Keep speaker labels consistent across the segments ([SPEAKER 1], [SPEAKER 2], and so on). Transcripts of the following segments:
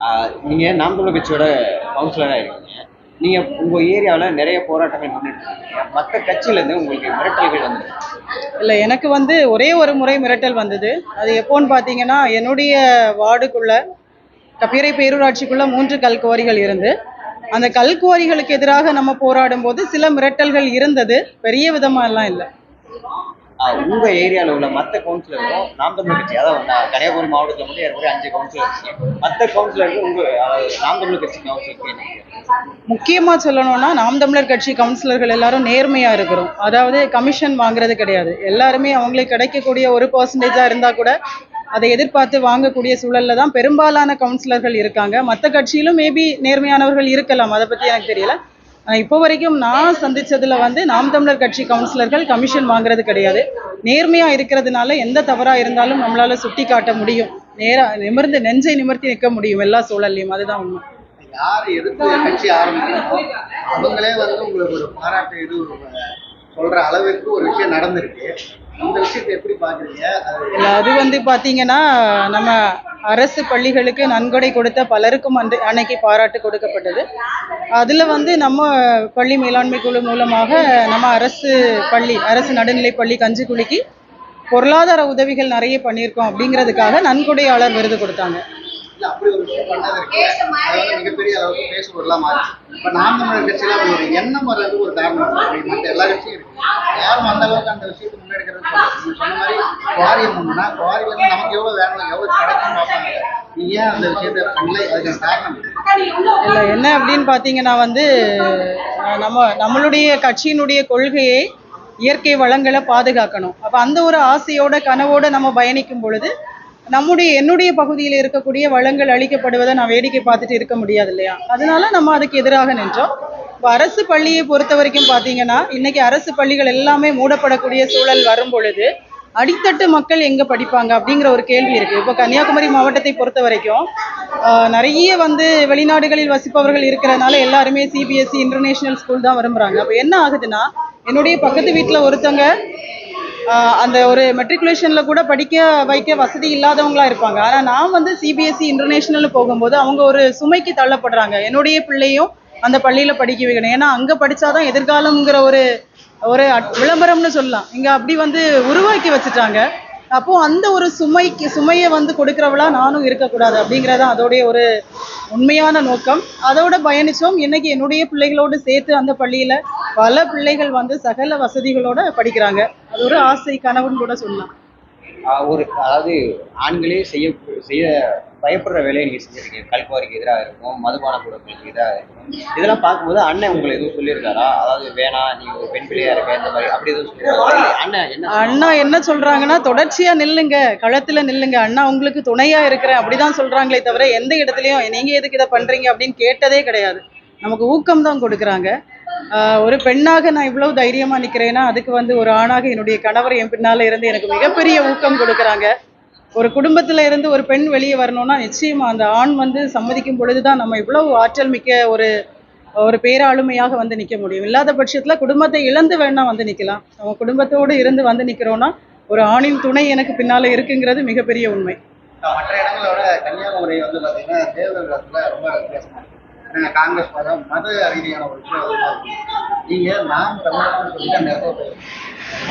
[SPEAKER 1] நீங்கள் நீங்க நாம் தமிழர் கட்சியோட கவுன்சிலராக இருக்கீங்க. நீங்க உங்கள் ஏரியாவில் நிறைய போராட்டங்கள் முன்னெடுத்து இருக்கீங்க. மற்ற கட்சியில இருந்து உங்களுக்கு மிரட்டல்கள் வந்து
[SPEAKER 2] இல்லை எனக்கு வந்து ஒரே ஒரு முறை மிரட்டல் வந்தது. அது எப்போன்னு பார்த்தீங்கன்னா என்னுடைய வார்டுக்குள்ள கப்பிரை பேரூராட்சிக்குள்ள மூன்று கல்குவாரிகள் இருந்து அந்த கல்குவாரிகளுக்கு எதிராக நம்ம போராடும் போது சில மிரட்டல்கள் இருந்தது. பெரிய விதமா எல்லாம் இல்லை.
[SPEAKER 1] உங்க ஏரியால உள்ள மற்ற கவுன்சிலரும் நாம் தமிழ் கட்சி அதாவது கன்னியாகுமரி மாவட்டத்துல மட்டும் ஏற்கனவே அஞ்சு கவுன்சிலர் இருக்கீங்க மற்ற கவுன்சிலருக்கு உங்க அதாவது நாம் தமிழர் கட்சி கவுன்சிலருக்கு
[SPEAKER 2] முக்கியமா சொல்லணும்னா நாம் தமிழர் கட்சி கவுன்சிலர்கள் எல்லாரும் நேர்மையா இருக்கிறோம். அதாவது கமிஷன் வாங்குறது கிடையாது. எல்லாருமே அவங்களுக்கு கிடைக்கக்கூடிய ஒரு பர்சன்டேஜா இருந்தா கூட அதை எதிர்பார்த்து வாங்கக்கூடிய சூழல்ல தான் பெரும்பாலான கவுன்சிலர்கள் இருக்காங்க. மற்ற கட்சியிலும் மேபி நேர்மையானவர்கள் இருக்கலாம். அதை பத்தி எனக்கு தெரியல. இப்போ வரைக்கும் நான் சந்திச்சதுல வந்து நாம் தமிழர் கட்சி கவுன்சிலர்கள் கமிஷன் வாங்குறது கிடையாது. நேர்மையா இருக்கிறதுனால எந்த தவறா இருந்தாலும் நம்மளால சுட்டி காட்ட முடியும். நேரா நிமிர்ந்து நெஞ்சை நிமிர்த்தி நிற்க முடியும் எல்லா சூழல்லையும். அதுதான் உண்மை.
[SPEAKER 3] யார் எதிர்த்து கட்சி ஆரம்பிக்கிறோம் அவங்களே வந்து உங்களுக்கு ஒரு பாராட்டு இது சொல்ற அளவிற்கு ஒரு விஷயம் நடந்திருக்கு. அது
[SPEAKER 2] வந்து பாத்தீங்கன்னா நம்ம அரசு பள்ளிகளுக்கு நன்கொடை கொடுத்த பலருக்கும் அன்று அன்னைக்கு பாராட்டு கொடுக்கப்பட்டது. அதில் வந்து நம்ம பள்ளி மேலாண்மை குழு மூலமாக நம்ம அரசு பள்ளி அரசு நடுநிலை பள்ளி கஞ்சிக்குழிக்கு பொருளாதார உதவிகள் நிறைய பண்ணியிருக்கோம் அப்படிங்கிறதுக்காக நன்கொடையாளர் விருது கொடுத்தாங்க.
[SPEAKER 3] அப்படி ஒரு விஷயம் வந்து மிகப்பெரிய அளவுக்கு பேசுபொருளாக மாறிச்சு இப்ப நாம் தமிழர் கட்சியில அப்படி ஒரு எண்ணம் வர்றது ஒரு காரணம். மற்ற எல்லா கட்சியும் இருக்கு. யாரும் அந்த அளவுக்கு அந்த விஷயத்தை முன்னெடுக்கிறது சொன்ன மாதிரி குவாரி வந்து நமக்கு எவ்வளவு வேணும் எவ்வளவு கிடைக்கும் பார்ப்பாங்க. ஏன் அந்த விஷயத்தை பண்ணல அதுக்கான காரணம்.
[SPEAKER 2] இல்லை என்ன அப்படின்னு பார்த்தீங்கன்னா வந்து நம்ம நம்மளுடைய கட்சியினுடைய கொள்கையை இயற்கை வளங்களை பாதுகாக்கணும். அப்போ அந்த ஒரு ஆசையோட கனவோட நம்ம பயணிக்கும் பொழுது நம்முடைய என்னுடைய பகுதியில் இருக்கக்கூடிய வளங்கள் அழிக்கப்படுவதை நான் வேடிக்கை பார்த்துட்டு இருக்க முடியாது இல்லையா? அதனால நம்ம அதுக்கு எதிராக நின்றோம். இப்போ அரசு பள்ளியை பொறுத்த வரைக்கும் பார்த்தீங்கன்னா இன்னைக்கு அரசு பள்ளிகள் எல்லாமே மூடப்படக்கூடிய சூழல் வரும் பொழுது அடித்தட்டு மக்கள் எங்கே படிப்பாங்க அப்படிங்கிற ஒரு கேள்வி இருக்குது இப்போ கன்னியாகுமரி மாவட்டத்தை பொறுத்த வரைக்கும் நிறைய வந்து வெளிநாடுகளில் வசிப்பவர்கள் இருக்கிறதுனால எல்லாருமே சிபிஎஸ்சி இன்டர்நேஷனல் ஸ்கூல் தான் விரும்புறாங்க. அப்போ என்ன ஆகுதுன்னா என்னுடைய பக்கத்து வீட்டில் ஒருத்தங்க அந்த ஒரு மெட்ரிகுலேஷனில் கூட படிக்க வைக்க வசதி இல்லாதவங்களா இருப்பாங்க. ஆனால் நான் வந்து சிபிஎஸ்சி இன்டர்நேஷ்னல் போகும்போது அவங்க ஒரு சுமைக்கு தள்ளப்படுறாங்க. என்னுடைய பிள்ளையும் அந்த பள்ளியில் படிக்க வைக்கணும். ஏன்னா அங்கே படிச்சாதான் எதிர்காலம்ங்கிற ஒரு ஒரு அட்- விளம்பரம்னு சொல்லலாம். இங்கே அப்படி வந்து உருவாக்கி வச்சுட்டாங்க. அப்போ அந்த ஒரு சுமைக்கு சுமையை வந்து கொடுக்குறவளா நானும் இருக்கக்கூடாது அப்படிங்கிறது அதோடைய ஒரு உண்மையான நோக்கம். அதோட பயணிச்சோம். இன்னைக்கு என்னுடைய பிள்ளைகளோடு சேர்த்து அந்த பள்ளியில பல பிள்ளைகள் வந்து சகல வசதிகளோட படிக்கிறாங்க. அது ஒரு ஆசை கனவுன்னு கூட சொல்லலாம்.
[SPEAKER 1] ஒரு அதாவது ஆண்களே செய்ய செய்ய பயப்படுற வேலையை நீங்க செஞ்சிருக்கீங்க. கல்குவாரிக்கு எதிராக இருக்கும் மதுபான குடங்களுக்கு எதிராக இருக்கும் இதெல்லாம் பார்க்கும்போது அண்ணன் உங்களை எதுவும் சொல்லியிருக்காரா? அதாவது வேணாம் நீ ஒரு பெண் பிள்ளையா இருக்க இந்த மாதிரி அப்படி எதுவும் சொல்லியிருக்காரா? இல்ல அண்ணன் என்ன
[SPEAKER 2] அண்ணா என்ன சொல்றாங்கன்னா தொடர்ச்சியா நில்லுங்க களத்துல நில்லுங்க. அண்ணா உங்களுக்கு துணையா இருக்கிறேன். அப்படிதான் சொல்றாங்களே தவிர எந்த இடத்துலயும் நீங்க எதுக்கு இதை பண்றீங்க அப்படின்னு கேட்டதே கிடையாது. நமக்கு ஊக்கம் தான் கொடுக்குறாங்க. ஒரு பெண்ணாக நான் இவ்வளவு தைரியமா நிக்கிறேன்னா அதுக்கு வந்து ஒரு ஆணாக என்னுடைய கணவர் என் பின்னால இருந்து எனக்கு மிகப்பெரிய ஊக்கம் கொடுக்குறாங்க. ஒரு குடும்பத்துல இருந்து ஒரு பெண் வெளியே வரணும்னா நிச்சயமா அந்த ஆண் வந்து சம்மதிக்கும் பொழுதுதான் நம்ம இவ்வளவு ஆற்றல் மிக்க ஒரு ஒரு பேராளுமையாக வந்து நிக்க முடியும். இல்லாத பட்சத்துல குடும்பத்தை இழந்து வேணா வந்து நிக்கலாம். நம்ம குடும்பத்தோடு இருந்து வந்து நிக்கிறோம்னா ஒரு ஆணின் துணை எனக்கு பின்னால இருக்குங்கிறது மிகப்பெரிய உண்மை.
[SPEAKER 3] மற்ற இடங்களோட கன்னியாகுமரி வந்து பாத்தீங்கன்னா தேர்தல் ரொம்ப நாங்கள் காங்கிரஸ் மதம் மத ரீதியான ஒரு விஷயம் நீங்கள் நாம் தமிழர்கள் சொல்லி அந்த இடத்துல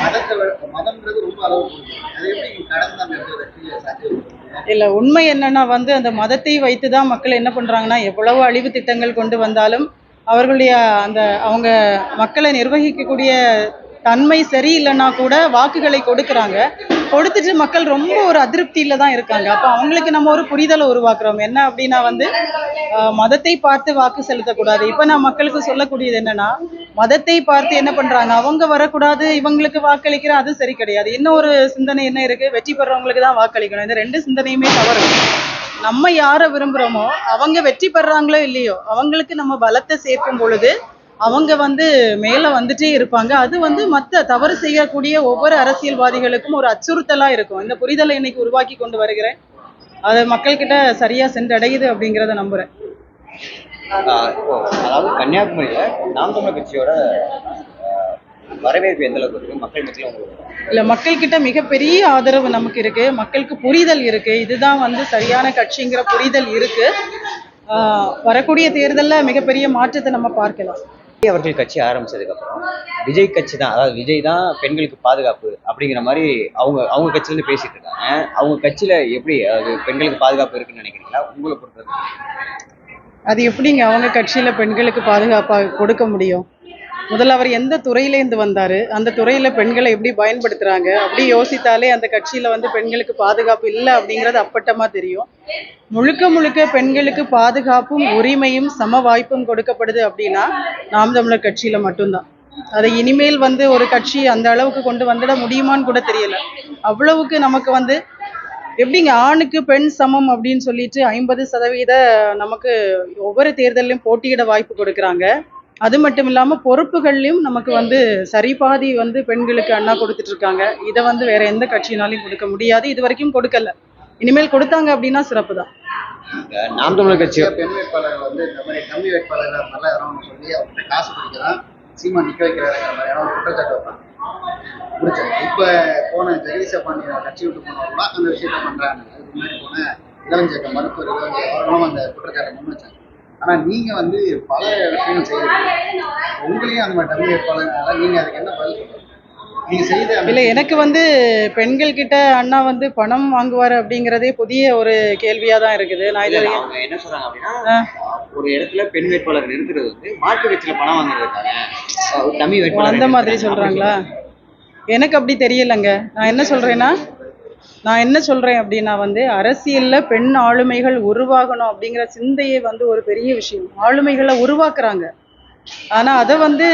[SPEAKER 3] மதத்தை மதம்ன்றது ரொம்ப அளவு கொடுக்கும். எப்படி கடந்து அந்த இடத்துல வெற்றியை சாத்தியம்
[SPEAKER 2] இல்ல உண்மை என்னன்னா வந்து அந்த மதத்தை வைத்துதான் மக்கள் என்ன பண்றாங்கன்னா எவ்வளவு அழிவு திட்டங்கள் கொண்டு வந்தாலும் அவர்களுடைய அந்த அவங்க மக்களை நிர்வகிக்கக்கூடிய தன்மை சரியில்லைன்னா கூட வாக்குகளை கொடுக்கறாங்க. கொடுத்துட்டு மக்கள் ரொம்ப ஒரு அதிருப்தியில தான் இருக்காங்க. அப்ப அவங்களுக்கு நம்ம ஒரு புரிதலை உருவாக்குறோம். என்ன அப்படின்னா வந்து ஆஹ், மதத்தை பார்த்து வாக்கு செலுத்தக்கூடாது. இப்ப நான் மக்களுக்கு சொல்லக்கூடியது என்னன்னா மதத்தை பார்த்து என்ன பண்றாங்க? அவங்க வரக்கூடாது இவங்களுக்கு வாக்களிக்கிற அது சரி கிடையாது. இன்னொரு சிந்தனை என்ன இருக்கு? வெற்றி பெறவங்களுக்கு தான் வாக்களிக்கணும். இந்த ரெண்டு சிந்தனையுமே தவறு. நம்ம யாரை விரும்புறோமோ அவங்க வெற்றி பெறாங்களோ இல்லையோ அவங்களுக்கு நம்ம பலத்தை சேர்க்கும் பொழுது அவங்க வந்து மேல வந்துட்டே இருப்பாங்க. அது வந்து மத்த தவறு செய்யக்கூடிய ஒவ்வொரு அரசியல்வாதிகளுக்கும் ஒரு அச்சுறுத்தலா இருக்கும். இந்த புரிதலை இன்னைக்கு உருவாக்கி கொண்டு வருகிறேன். அது மக்கள்கிட்ட சரியா சென்றடையுது அப்படிங்கிறத
[SPEAKER 1] இப்போ அதாவது கன்னியாகுமரியில நாம் தமிழர் கட்சியோட வரவேற்பு எந்த அளவுக்கு இருக்கு? மக்கள் மத்தியில் உங்களுக்கு
[SPEAKER 2] இல்ல மக்கள்கிட்ட மிகப்பெரிய ஆதரவு நமக்கு இருக்கு. மக்களுக்கு புரிதல் இருக்கு. இதுதான் வந்து சரியான கட்சிங்கிற புரிதல் இருக்கு. ஆஹ் வரக்கூடிய தேர்தலில் மிகப்பெரிய மாற்றத்தை நம்ம பார்க்கலாம்.
[SPEAKER 1] விஜய் அவர்கள் கட்சி ஆரம்பிச்சதுக்கு அப்புறம் விஜய் கட்சி தான் அதாவது விஜய் தான் பெண்களுக்கு பாதுகாப்பு அப்படிங்கிற மாதிரி அவங்க அவங்க கட்சியில இருந்து பேசிட்டு இருக்காங்க. அவங்க கட்சியில எப்படி அது பெண்களுக்கு பாதுகாப்பு இருக்குன்னு நினைக்கிறீங்களா? உங்களை பொறுத்தவரை.
[SPEAKER 2] அது எப்படிங்க அவங்க கட்சியில் பெண்களுக்கு பாதுகாப்பாக கொடுக்க முடியும்? முதல்ல அவர் எந்த துறையிலேருந்து வந்தார்? அந்த துறையில் பெண்களை எப்படி பயன்படுத்துகிறாங்க அப்படி யோசித்தாலே அந்த கட்சியில் வந்து பெண்களுக்கு பாதுகாப்பு இல்லை அப்படிங்கிறது அப்பட்டமாக தெரியும். முழுக்க முழுக்க பெண்களுக்கு பாதுகாப்பும் உரிமையும் சம வாய்ப்பும் கொடுக்கப்படுது அப்படின்னா நாம் தமிழர் கட்சியில் மட்டும்தான். அதை இனிமேல் வந்து ஒரு கட்சி அந்த அளவுக்கு கொண்டு வந்துட முடியுமான்னு கூட தெரியல. அவ்வளவுக்கு நமக்கு வந்து எப்படிங்க ஆணுக்கு பெண் சமம் அப்படின்னு சொல்லிட்டு ஐம்பது சதவீத நமக்கு ஒவ்வொரு தேர்தலையும் போட்டியிட வாய்ப்பு கொடுக்குறாங்க. அது மட்டும் இல்லாமல் பொறுப்புகள்லையும் நமக்கு வந்து சரிபாதி வந்து பெண்களுக்கு அண்ணா கொடுத்துட்டு இருக்காங்க. இதை வந்து வேற எந்த கட்சினாலையும் கொடுக்க முடியாது. இது வரைக்கும் கொடுக்கல. இனிமேல் கொடுத்தாங்க அப்படின்னா சிறப்பு தான்.
[SPEAKER 1] நாம் தமிழர் கட்சி.
[SPEAKER 3] பெண் வேட்பாளர்கள் வந்து இந்த மாதிரி கம்மி வேட்பாளர்கள் நல்லா யாரும் சொல்லி அவர்கிட்ட காசு பிடிக்கலாம் சீமா நிக்க வைக்கிறாருங்கிற மாதிரியான ஒரு குற்றச்சாட்டு வைப்பாங்க. முடிச்சது இப்ப போன ஜெகதீச பாண்டியன் கட்சி விட்டு போனவங்க அந்த விஷயத்த பண்றாங்க. அதுக்கு முன்னாடி போன இளஞ்சேக்க மருத்துவர் அவர்களும் அந்த குற்றச்சாட்டை முன் வச்சாங்க. ஆனா நீங்க வந்து பல விஷயங்கள் செய்யறீங்க. உங்களையும் அந்த மாதிரி டம்மி வேட்பாளர்னால நீங்க அதுக்கு என்ன பதில்
[SPEAKER 2] இல்லை எனக்கு வந்து பெண்கள் கிட்ட அண்ணா வந்து பணம் வாங்குவார் அப்படிங்கிறதே புதிய ஒரு கேள்வியாக தான் இருக்குது. நான் இது
[SPEAKER 1] இல்ல,
[SPEAKER 2] வரைக்கும்
[SPEAKER 1] அவங்க என்ன சொல்றாங்க அப்படின்னா ஒரு இடத்துல பெண் வேட்பாளர் நிறுத்துறது வந்து மாற்று கட்சியில பணம் ஒரு டம்மி வேட்பாளர்
[SPEAKER 2] அந்த மாதிரி. சொல்றாங்களா? எனக்கு அப்படி தெரியலங்க. நான் என்ன சொல்றேன்னா நான் என்ன சொல்றேன் அப்படின்னா வந்து அரசியல்ல பெண் ஆளுமைகள் உருவாகணும் அப்படிங்கிற சிந்தையே வந்து ஒரு பெரிய விஷயம். ஆளுமைகளை உருவாக்குறாங்க. ஆனா அதை வந்து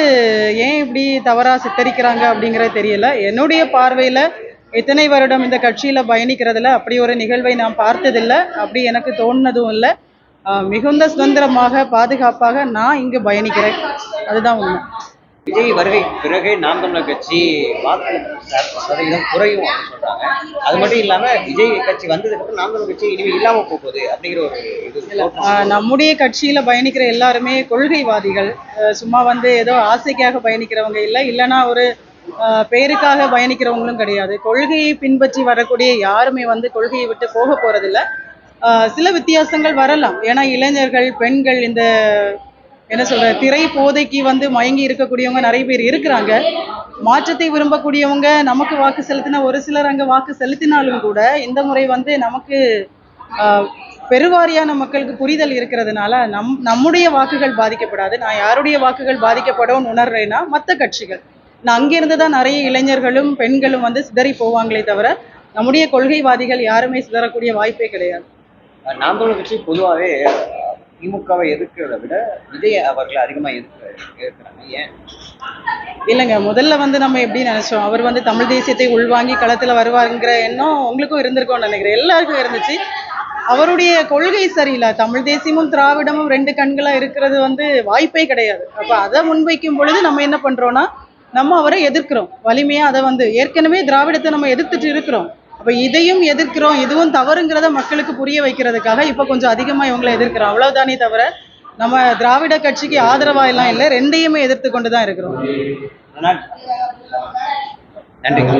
[SPEAKER 2] ஏன் இப்படி தவறா சித்தரிக்கிறாங்க அப்படிங்கிறது தெரியல. என்னுடைய பார்வையில எத்தனை வருடம் இந்த கட்சியில பயணிக்கிறதுல அப்படி ஒரு நிகழ்வை நான் பார்த்ததில்லை. அப்படி எனக்கு தோணுனதும் இல்லை. மிகுந்த சுதந்திரமாக பாதுகாப்பாக நான் இங்கு பயணிக்கிறேன். அதுதான் உண்மை.
[SPEAKER 1] விஜய் வருகை பிறகு நாம் தமிழர் கட்சி வாக்கு சதவீதம் குறையும் சொல்றாங்க அது மட்டும் இல்லாம விஜய் கட்சி வந்ததுக்கு அப்புறம் நாம் தமிழர் கட்சி இனிமே இல்லாம போகுது அப்படிங்கிற ஒரு இது
[SPEAKER 2] நம்முடைய கட்சியில பயணிக்கிற எல்லாருமே கொள்கைவாதிகள். சும்மா வந்து ஏதோ ஆசைக்காக பயணிக்கிறவங்க இல்லை இல்லைன்னா ஒரு ஆஹ் பேருக்காக பயணிக்கிறவங்களும் கிடையாது. கொள்கையை பின்பற்றி வரக்கூடிய யாருமே வந்து கொள்கையை விட்டு போக போறதில்ல. ஆஹ் சில வித்தியாசங்கள் வரலாம். ஏன்னா இளைஞர்கள் பெண்கள் இந்த என்ன சொல்ற திரை போதைக்கு வந்து மயங்கி இருக்கக்கூடியவங்க நிறைய பேர் இருக்கிறாங்க. மாற்றத்தை விரும்பக்கூடியவங்க நமக்கு வாக்கு செலுத்தின ஒரு சிலர் அங்க வாக்கு செலுத்தினாலும் கூட இந்த முறை வந்து நமக்கு ஆஹ் பெருவாரியான மக்களுக்கு புரிதல் இருக்கிறதுனால நம் நம்முடைய வாக்குகள் பாதிக்கப்படாது. நான் யாருடைய வாக்குகள் பாதிக்கப்படும் உணர்றேன்னா மற்ற கட்சிகள். நான் அங்கிருந்து தான் நிறைய இளைஞர்களும் பெண்களும் வந்து சிதறி போவாங்களே தவிர நம்முடைய கொள்கைவாதிகள் யாருமே சிதறக்கூடிய வாய்ப்பே கிடையாது.
[SPEAKER 1] நாம் கட்சி பொதுவாகவே திமுகவை எதிர்க்கிறத விட விஜய் அவர்களை அதிகமா எதிர்க்க எதிர்க்கிறாங்க. ஏன்?
[SPEAKER 2] இல்லைங்க முதல்ல வந்து நம்ம எப்படி நினைச்சோம்? அவர் வந்து தமிழ் தேசியத்தை உள்வாங்கி களத்துல வருவாருங்கிற எண்ணம் உங்களுக்கும் இருந்திருக்கும்னு நினைக்கிறேன். எல்லாருக்கும் இருந்துச்சு. அவருடைய கொள்கை சரியில்லை. தமிழ் தேசியமும் திராவிடமும் ரெண்டு கண்களா இருக்கிறது வந்து வாய்ப்பே கிடையாது. அப்ப அதை முன்வைக்கும் பொழுது நம்ம என்ன பண்றோம்னா நம்ம அவரை எதிர்க்கிறோம். வலிமையா அதை வந்து ஏற்கனவே திராவிடத்தை நம்ம எதிர்த்துட்டு இருக்கிறோம். அப்ப இதையும் எதிர்க்கிறோம் இதுவும் தவறுங்கிறத மக்களுக்கு புரிய வைக்கிறதுக்காக இப்ப கொஞ்சம் அதிகமா இவங்களை எதிர்க்கிறோம். அவ்வளவுதானே தவிர நம்ம திராவிட கட்சிக்கு ஆதரவா எல்லாம் இல்லை ரெண்டையுமே எதிர்த்து கொண்டு தான் இருக்கிறோம்.
[SPEAKER 1] ஆனால் நன்றிங்க